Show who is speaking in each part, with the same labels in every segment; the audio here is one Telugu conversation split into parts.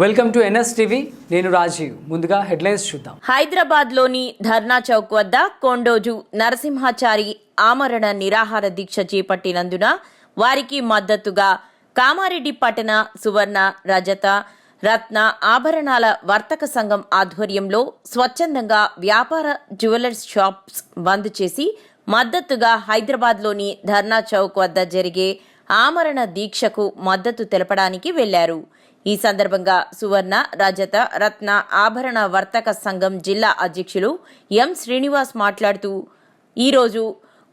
Speaker 1: Welcome to NS TV. నేను రాజీవ్. ముందుగా హెడ్లైన్స్ చూద్దాం.
Speaker 2: హైదరాబాద్లోని ధర్నా చౌక్ వద్ద కొండోజు నరసింహాచారి ఆమరణ నిరాహార దీక్ష చేపట్టినందున వారికి మద్దతుగా కామారెడ్డి పట్టణ సువర్ణ రజత రత్న ఆభరణాల వర్తక సంఘం ఆధ్వర్యంలో స్వచ్ఛందంగా వ్యాపార జ్యువెలర్స్ షాప్స్ బంద్ చేసి మద్దతుగా హైదరాబాద్లోని ధర్నా చౌక్ వద్ద జరిగే ఆమరణ దీక్షకు మద్దతు తెలపడానికి వెళ్ళారు ఈ సందర్భంగా సువర్ణ రజత రత్న ఆభరణ వర్తక సంఘం జిల్లా అధ్యక్షులు ఎం శ్రీనివాస్ మాట్లాడుతూ ఈరోజు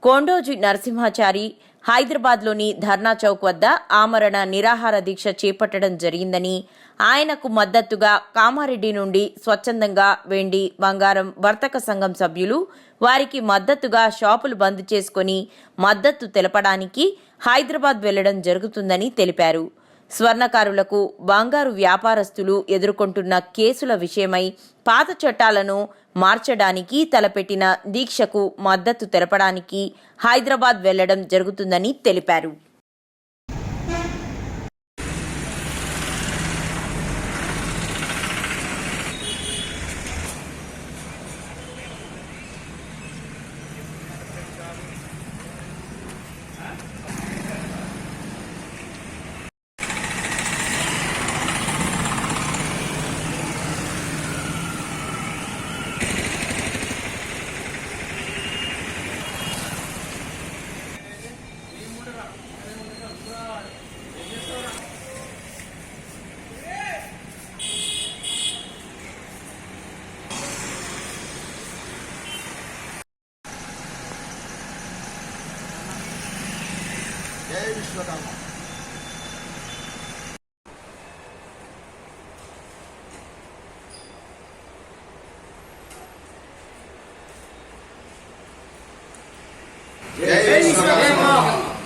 Speaker 2: కొండోజి నరసింహాచారి హైదరాబాద్లోని ధర్నా చౌక్ వద్ద ఆమరణ నిరాహార దీక్ష చేపట్టడం జరిగిందని ఆయనకు మద్దతుగా కామారెడ్డి నుండి స్వచ్ఛందంగా వెండి బంగారం వర్తక సంఘం సభ్యులు వారికి మద్దతుగా షాపులు బంద్ చేసుకొని మద్దతు తెలపడానికి హైదరాబాద్ వెళ్ళడం జరుగుతుందని తెలిపారు. స్వర్ణకారులకు బంగారు వ్యాపారస్తులు ఎదుర్కొంటున్న కేసుల విషయమై పాత చట్టాలను మార్చడానికి తలపెట్టిన దీక్షకు మద్దతు తెలపడానికి హైదరాబాద్ వెళ్ళడం జరుగుతుందని తెలిపారు.
Speaker 3: జై విశ్వకర్మ జై విశ్వకర్మ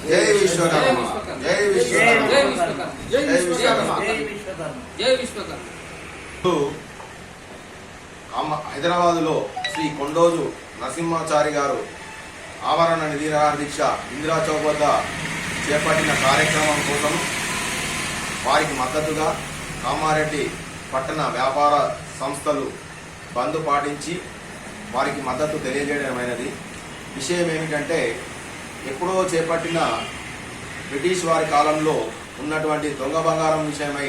Speaker 3: జై విశ్వకర్మ జై విశ్వకర్మ జై విశ్వకర్మ
Speaker 4: జై విశ్వకర్మ
Speaker 3: హైదరాబాదులో శ్రీ కొండోజు నరసింహాచారి గారు ఆవరణ నిధి దీక్ష ఇందిరా చౌక్ వద్ద చేపట్టిన కార్యక్రమం కోసం వారికి మద్దతుగా కామారెడ్డి పట్టణ వ్యాపార సంస్థలు బంద్ పాటించి వారికి మద్దతు తెలియజేయడమైనది. విషయం ఏమిటంటే ఎప్పుడో చేపట్టిన బ్రిటిష్ వారి కాలంలో ఉన్నటువంటి దొంగ బంగారం విషయమై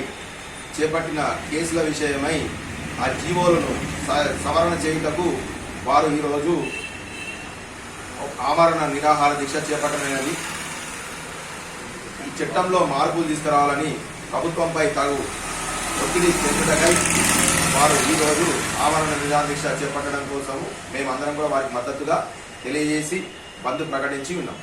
Speaker 3: చేపట్టిన కేసుల విషయమై ఆ జీవోలను స- సవరణ చేయుటకు వారు ఈరోజు ఆమరణ నిరాహార దీక్ష చేపట్టమైనది చట్టంలో మార్పులు తీసుకురావాలని ప్రభుత్వంపై తగు ఒత్తిడి పెంచుటకై వారు ఈరోజు ఆమరణ నిరాహార చేపట్టడం కోసం మేమందరం కూడా వారికి మద్దతుగా తెలియజేసి బంద్ ప్రకటించి ఉన్నాం.